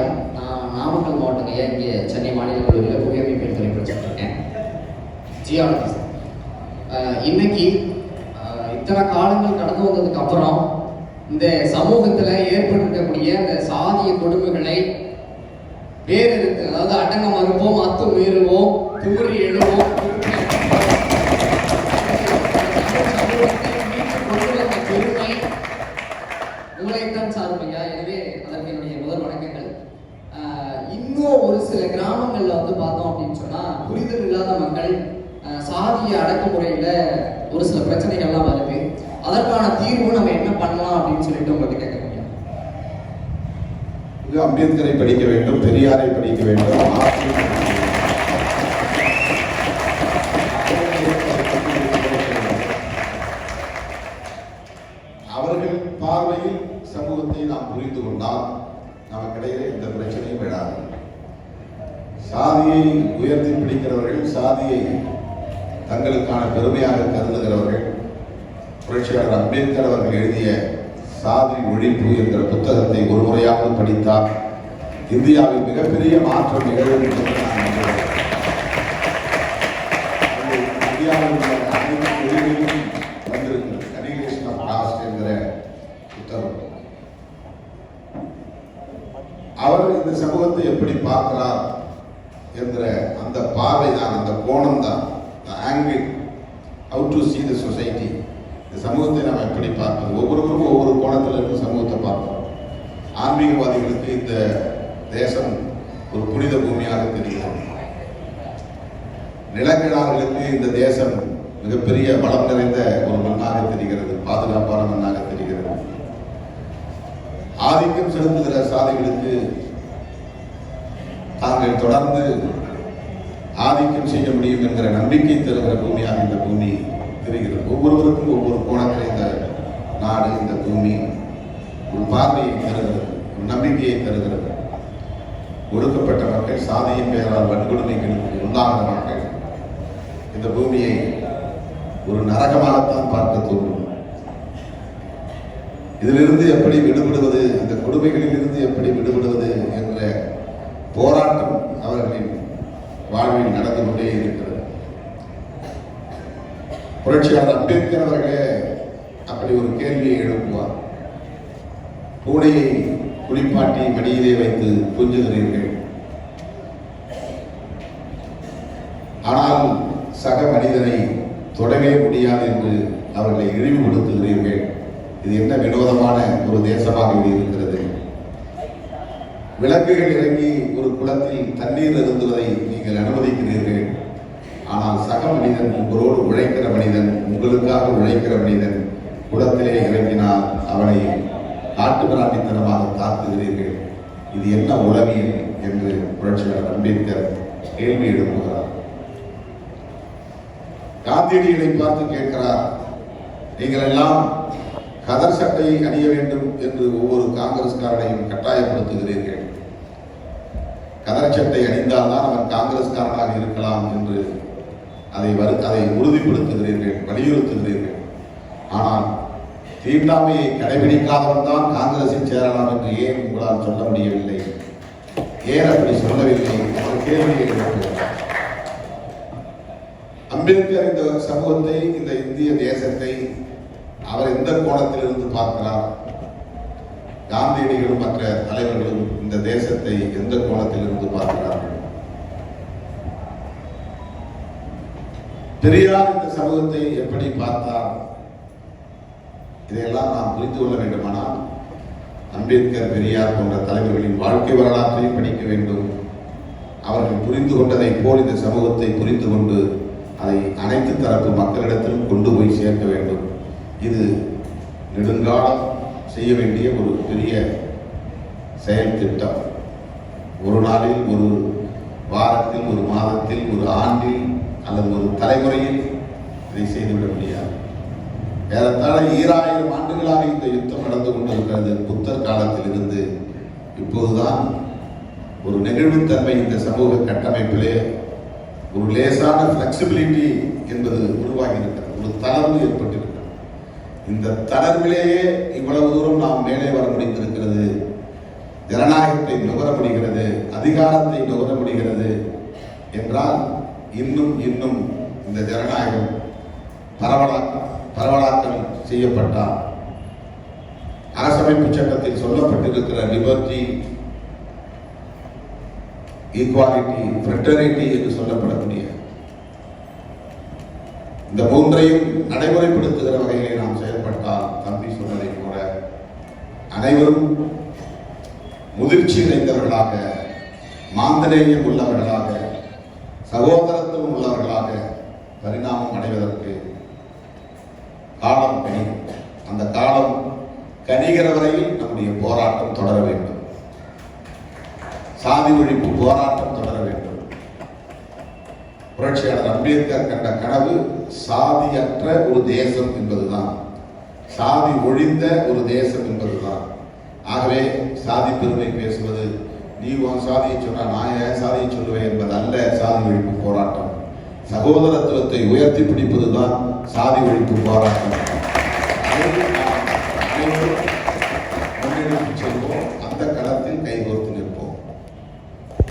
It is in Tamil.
ஐயா நான் நாமக்கல் மாவட்டம் ஐயா இங்கே சென்னை மாநில கல்லூரியில் புவியமைப்பியல் துறை படிச்சுட்டு ஜியாலஜி இன்னைக்கு இத்தனை காலங்கள் கடந்து வந்ததுக்கு அப்புறம் இந்த சமூகத்தில் ஏற்பட்டிருக்கக்கூடிய இந்த சாதிய கொடுமைகளை வேறு அதாவது அடங்க மறுப்போம் அத்து மீறுவோம் திமிரி எழுவோம் மக்கள் சாதிய அடக்குமுறையில ஒரு சில பிரச்சனைகள்லாம் வருது அதற்கான தீர்வு நம்ம என்ன பண்ணலாம் அப்படின்னு சொல்லிட்டு உங்களுக்கு கேட்க முடியும். அம்பேத்கரை படிக்க வேண்டும் பெரியாரை படிக்க வேண்டும் அவர்கள் பார்வையில் சமூகத்தை நாம் புரிந்து கொண்டால் நமக்கிடையில எந்த பிரச்சனையும் விடாது சாதியை உயர்த்தி பிடிக்கிறவர்கள் சாதியை தங்களுக்கான பெருமையாக கருதுகிறவர்கள் புரட்சியாளர் அம்பேத்கர் அவர்கள் எழுதிய சாதி ஒழிப்பு என்கிற புத்தகத்தை ஒரு முறையாவது படித்தார் இந்தியாவில் மிகப்பெரிய மாற்றம் நிகழும் என்று நான் நம்புகிறேன். இந்தியாவில் உள்ள அனைத்து மொழிகளிலும் வந்திருக்கிறது. ஆஃப் காஸ்ட் என்கிற புத்தகம். அவர் இந்த சமூகத்தை எப்படி பார்க்கிறார்? என்ற அந்த பார்வை தான் அந்த கோணம் தான் angle how to see the society இந்த சமூகத்தை நாம் எப்படி பார்ப்போம்? ஒவ்வொருவருக்கும் ஒவ்வொரு கோணத்தில் இருந்து சமூகத்தை பார்ப்போம். ஆன்மீகவாதிகளுக்கு இந்த தேசம் ஒரு புனித பூமியாக தெரிகிறது. நிலக்கிழார்களுக்கு இந்த தேசம் மிகப்பெரிய வளம் நிறைந்த ஒரு மண்ணாக தெரிகிறது பாதுகாப்பான மண்ணாக தெரிகிறது. ஆதிக்கம் செலுத்துகிற சாதிகளுக்கு தாங்கள் தொடர்ந்து ஆதிக்கம் செய்ய முடியும் என்கிற நம்பிக்கை தருகிற பூமியாக இந்த பூமி. தெரிகிறது. ஒவ்வொருவருக்கும் ஒவ்வொரு கோணத்தில் இந்த நாடு இந்த பூமி ஒரு பார்வையை தருகிறது ஒரு நம்பிக்கையை தருகிறது. ஒடுக்கப்பட்ட மக்கள் சாதியின் பெயரால் வன்கொடுமைகளுக்கு உள்ளாகிற மக்கள். இந்த பூமியை ஒரு நரகமாகத்தான் பார்க்க தோன்றும். இதிலிருந்து எப்படி விடுபடுவது இந்த கொடுமைகளிலிருந்து எப்படி விடுபடுவது என்ற போராட்டம் அவர்களின் வாழ்வில் நடந்து கொண்டே இருக்கிறது. புரட்சியாளர் அம்பேத்கர் அவர்களே அப்படி ஒரு கேள்வியை எழுப்புவார். பூனையை குளிப்பாட்டி மடியிலே வைத்து கொஞ்சுகிறீர்கள். ஆனால் சக மனிதனை தொடவே முடியாது என்று அவர்களை இழிவுபடுத்துகிறீர்கள். இது என்ன வினோதமான ஒரு தேசமாக இது இருக்கிறது. விளக்குகள் இறங்கி ஒரு குளத்தில் தண்ணீர் அருந்துவதை நீங்கள் அனுமதிக்கிறீர்கள். ஆனால் சக மனிதன் உங்களோடு உழைக்கிற மனிதன் உங்களுக்காக உழைக்கிற மனிதன் குளத்திலே இறங்கினால் அவனை காட்டு காட்டுமிராண்டித்தனமாக தாக்குகிறீர்கள். இது என்ன உளவியல் என்று புரட்சியாளர் அம்பேத்கர் கேள்வி எழுப்புகிறார். காந்தியடிகளை பார்த்து கேட்கிறார் நீங்கள் எல்லாம் கதர் சட்டை அணிய வேண்டும் என்று ஒவ்வொரு காங்கிரஸ்காரனையும் கட்டாயப்படுத்துகிறீர்கள். கதர் சட்டை அணிந்தால்தான் அவன் காங்கிரஸ்காரனாக இருக்கலாம் என்று அதை வரு அதை உறுதிப்படுத்துகிறீர்கள் வலியுறுத்துகிறீர்கள். ஆனால் தீண்டாமையை கடைபிடிக்காதவன் தான் காங்கிரஸில் சேரலாம் என்று ஏன் உங்களால் சொல்ல முடியவில்லை? ஏன் அப்படி சொல்லவில்லை? அவர் கேள்வியை அம்பேத்கர் இந்த சமூகத்தை இந்த இந்திய தேசத்தை அவர் எந்த கோணத்திலிருந்து பார்க்கிறார்? காந்தியடிகளும் மற்ற தலைவர்களும் இந்த தேசத்தை எந்த கோணத்திலிருந்து பார்க்கிறார்கள்? பெரியார் இந்த சமூகத்தை எப்படி பார்த்தார்? இதையெல்லாம் நாம் புரிந்து கொள்ள வேண்டுமானால் அம்பேத்கர் பெரியார் போன்ற தலைவர்களின் வாழ்க்கை வரலாற்றையும் படிக்க வேண்டும். அவர்கள் புரிந்து கொண்டதை போல் இந்த சமூகத்தை புரிந்து கொண்டு அதை அனைத்து தரப்பு மக்களிடத்திலும் கொண்டு போய் சேர்க்க வேண்டும். இது நெடுங்காலம் செய்ய வேண்டிய ஒரு பெரிய செயல் திட்டம். ஒரு நாளில் ஒரு வாரத்தில் ஒரு மாதத்தில் ஒரு ஆண்டில் அல்லது ஒரு தலைமுறையில் இதை செய்துவிட முடியாது. ஏறத்தாழ ஈராயிரம் ஆண்டுகளாக இந்த யுத்தம் நடந்து கொண்டிருக்கிறது. புத்தர் காலத்திலிருந்து இப்போதுதான் ஒரு நெகிழ்வுத்தன்மை இந்த சமூக கட்டமைப்பிலே ஒரு லேசான ஃப்ளெக்சிபிலிட்டி என்பது உருவாகி இருக்கிறது ஒரு தளர்வு ஏற்பட்டு இந்த தளர்விலேயே இவ்வளவு தூரம் நாம் மேலே வர முடிந்திருக்கிறது. ஜனநாயகத்தை நுகர முடிகிறது. அதிகாரத்தை நுகர முடிகிறது. என்றால் இன்னும் இன்னும் இந்த ஜனநாயகம் பரவலா பரவலாக்கம் செய்யப்பட்டால் அரசமைப்பு சட்டத்தில் சொல்லப்பட்டிருக்கிற லிபர்ட்டி ஈக்வாலிட்டி ஃப்ரெட்டரிட்டி என்று சொல்லப்படக்கூடிய இந்த மூன்றையும் நடைமுறைப்படுத்துகிற வகையிலே நாம் செயல்பட்டால் தம்பி சொன்னதை போல அனைவரும் முதிர்ச்சி அடைந்தவர்களாக மாந்தநேயம் உள்ளவர்களாக சகோதரத்துவம் உள்ளவர்களாக பரிணாமம் அடைவதற்கு காலம் கணிக்கும் அந்த காலம் கணிகிற வரையில் நம்முடைய போராட்டம் தொடர வேண்டும். சாதி ஒழிப்பு போராட்டம் தொடர வேண்டும். புரட்சியாளர் அம்பேத்கர் கண்ட கனவு சாதியற்ற ஒரு தேசம் என்பதுதான். சாதி ஒழிந்த ஒரு தேசம் என்பதுதான். ஆகவே சாதி பெருமை பேசுவது நீ உன் சாதியை சொன்னால் நான் ஏன் சாதியை சொல்லுவேன்? என்பது அல்ல சாதி ஒழிப்பு போராட்டம். சகோதரத்துவத்தை உயர்த்தி பிடிப்பதுதான் சாதி ஒழிப்பு போராட்டம்.